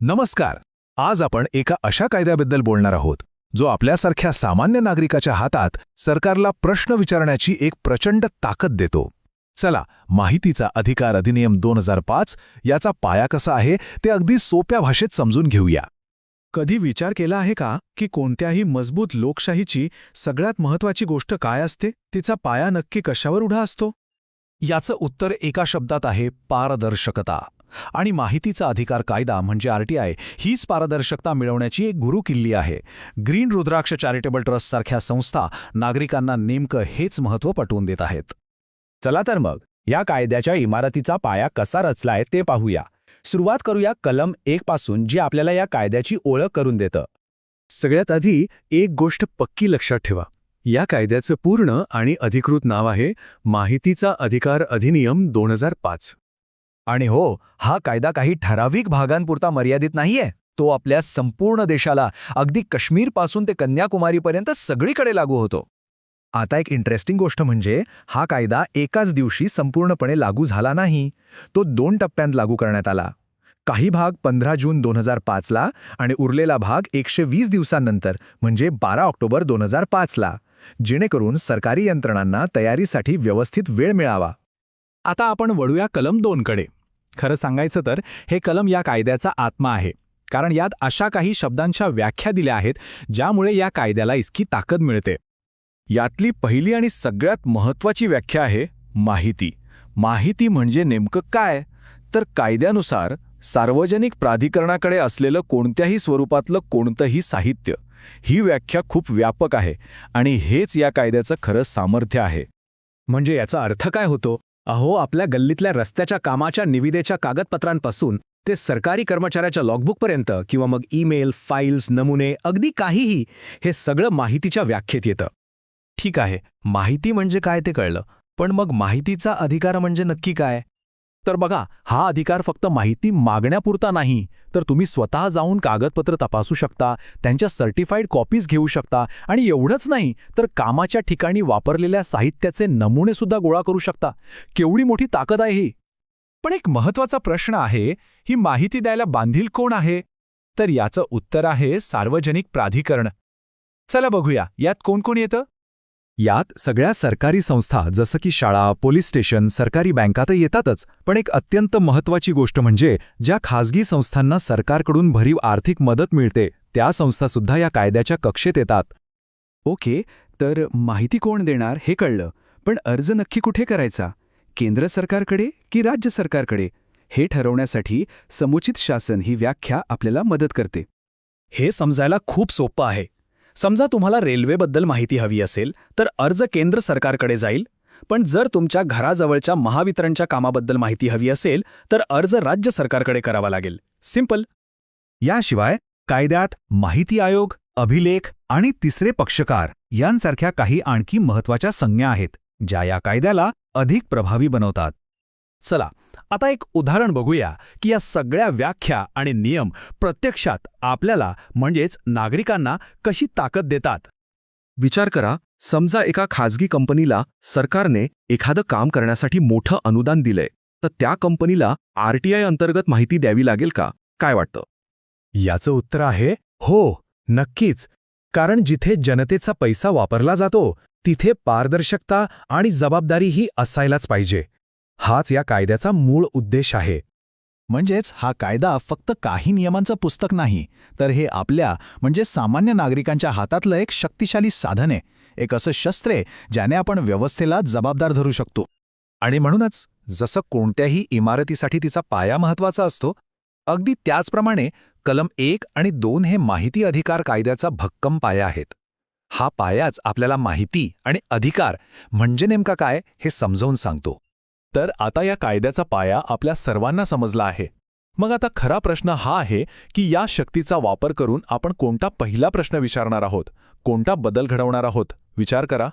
नमस्कार. आज आपण एका अशा कायद्याबद्दल बोलणार आहोत जो आपल्यासारख्या सामान्य नागरिकाच्या हातात सरकारला प्रश्न विचारण्याची एक प्रचंड ताकद देतो. चला माहितीचा अधिकार अधिनियम दोन हजार पाच याचा पाया कसा आहे ते अगदी सोप्या भाषेत समजून घेऊया. कधी विचार केला आहे का की कोणत्याही मजबूत लोकशाहीची सगळ्यात महत्वाची गोष्ट काय असते तिचा पाया नक्की कशावर उढा असतो? याचं उत्तर एका शब्दात आहे पारदर्शकता. आणि माहितीचा अधिकार कायदा म्हणजे आरटीआय हीच पारदर्शकता मिळवण्याची एक गुरुकिल्ली आहे. ग्रीन रुद्राक्ष चॅरिटेबल ट्रस्टसारख्या संस्था नागरिकांना नेमकं हेच महत्त्व पटवून देत आहेत. चला तर मग या कायद्याच्या इमारतीचा पाया कसा रचलाय ते पाहूया. सुरुवात करूया कलम एक पासून जी आपल्याला या कायद्याची ओळख करून देतं. सगळ्यात आधी एक गोष्ट पक्की लक्षात ठेवा. या कायद्याचं पूर्ण आणि अधिकृत नाव आहे माहितीचा अधिकार अधिनियम दोन हजार पाच. आणि हो हा कायदा काही ठराविक भागांपुरता मर्यादित नाहीये. तो आपल्या संपूर्ण देशाला अगदी काश्मीरपासून ते कन्याकुमारीपर्यंत सगळीकडे लागू होतो. आता एक इंटरेस्टिंग गोष्ट म्हणजे हा कायदा एकाच दिवशी संपूर्णपणे लागू झाला नाही. तो दोन टप्प्यांत लागू करण्यात आला. काही भाग पंधरा जून दोन हजार पाचला आणि उरलेला भाग एकशे वीस दिवसांनंतर म्हणजे बारा ऑक्टोबर दोन हजार पाचला जेणेकरून सरकारी यंत्रणांना तयारीसाठी व्यवस्थित वेळ मिळावा. आता आपण वळूया कलम दोनकडे. खरं सांगायचं तर हे कलम या कायद्याचा आत्मा आहे. कारण यात अशा काही शब्दांच्या व्याख्या दिल्या आहेत ज्यामुळे या कायद्याला इतकी ताकद मिळते. यातली पहिली आणि सगळ्यात महत्त्वाची व्याख्या आहे माहिती. माहिती म्हणजे नेमकं काय? तर कायद्यानुसार सार्वजनिक प्राधिकरणाकडे असलेलं कोणत्याही स्वरूपातलं कोणतंही साहित्य ही व्याख्या खूप व्यापक आहे आणि हेच या कायद्याचं खरं सामर्थ्य आहे. म्हणजे याचा अर्थ काय होतो? अहो आपल्या गल्लीतल्या रस्त्याच्या कामाच्या निविदेच्या कागदपत्रांपासून ते सरकारी कर्मचाऱ्याच्या लॉगबुकपर्यंत किंवा मग ईमेल फाईल्स नमुने अगदी काहीही हे सगळं माहितीच्या व्याख्येत येतं. ठीक आहे माहिती म्हणजे काय ते कळलं पण मग माहितीचा अधिकार म्हणजे नक्की काय? तर बघा हा अधिकार फक्त माहिती मागण्यापुरता नाही तर तुम्ही स्वतः जाऊन कागदपत्र तपासू शकता त्यांच्या सर्टिफाईड कॉपीज घेऊ शकता आणि एवढंच नाही तर कामाच्या ठिकाणी वापरलेल्या साहित्याचे नमुनेसुद्धा गोळा करू शकता. केवढी मोठी ताकद आहे ही. पण एक महत्त्वाचा प्रश्न आहे ही माहिती द्यायला बांधील कोण आहे? तर याचं उत्तर आहे सार्वजनिक प्राधिकरण. चला बघूया यात कोण कोण येतं? यात सगळ्या सरकारी संस्था जसं की शाळा पोलीस स्टेशन सरकारी बँका तर येतातच. पण एक अत्यंत महत्त्वाची गोष्ट म्हणजे ज्या खासगी संस्थांना सरकारकडून भरीव आर्थिक मदत मिळते त्या संस्थासुद्धा या कायद्याच्या कक्षेत येतात. ओके तर माहिती कोण देणार हे कळलं. पण अर्ज नक्की कुठे करायचा? केंद्र सरकारकडे की राज्य सरकारकडे? हे ठरवण्यासाठी समुचित शासन ही व्याख्या आपल्याला मदत करते. हे समजायला खूप सोपं आहे. समजा तुम्हाला रेल्वेबद्दल माहिती हवी असेल तर अर्ज केंद्र सरकारकडे जाईल. पण जर तुमच्या घराजवळच्या महावितरणच्या कामाबद्दल माहिती हवी असेल तर अर्ज राज्य सरकारकडे करावा लागेल. सिंपल. याशिवाय कायद्यात माहिती आयोग अभिलेख आणि तिसरे पक्षकार यांसारख्या काही आणखी महत्त्वाच्या संज्ञा आहेत ज्या या कायद्याला अधिक प्रभावी बनवतात. चला आता एक उदाहरण बघूया की या सगळ्या व्याख्या आणि नियम प्रत्यक्षात आपल्याला म्हणजेच नागरिकांना कशी ताकद देतात? विचार करा समजा एका खाजगी कंपनीला सरकारने एखादं काम करण्यासाठी मोठं अनुदान दिलंय तर त्या कंपनीला आरटीआय अंतर्गत माहिती द्यावी लागेल का? काय वाटतं? याचं उत्तर आहे हो नक्कीच. कारण जिथे जनतेचा पैसा वापरला जातो तिथे पारदर्शकता आणि जबाबदारी ही असायलाच पाहिजे. हाच या कायद्याचा मूळ उद्देश आहे. म्हणजेच हा कायदा फक्त काही नियमांचं पुस्तक नाही तर हे आपल्या म्हणजे सामान्य नागरिकांच्या हातातलं एक शक्तिशाली साधन आहे. एक असं शस्त्र आहे ज्याने आपण व्यवस्थेला जबाबदार धरू शकतो. आणि म्हणूनच जसं कोणत्याही इमारतीसाठी तिचा पाया महत्त्वाचा असतो अगदी त्याचप्रमाणे कलम एक आणि दोन हे माहिती अधिकार कायद्याचा भक्कम पाया आहेत. हा पायाच आपल्याला माहिती आणि अधिकार म्हणजे नेमका काय हे समजावून सांगतो. तर आता या कायद्याचा पाया आपल्या सर्वांना समजला आहे. मग आता खरा प्रश्न हा आहे की या शक्तीचा वापर करून आपण कोणता पहिला प्रश्न विचारणार आहोत? कोणता बदल घडवणार आहोत? विचार करा.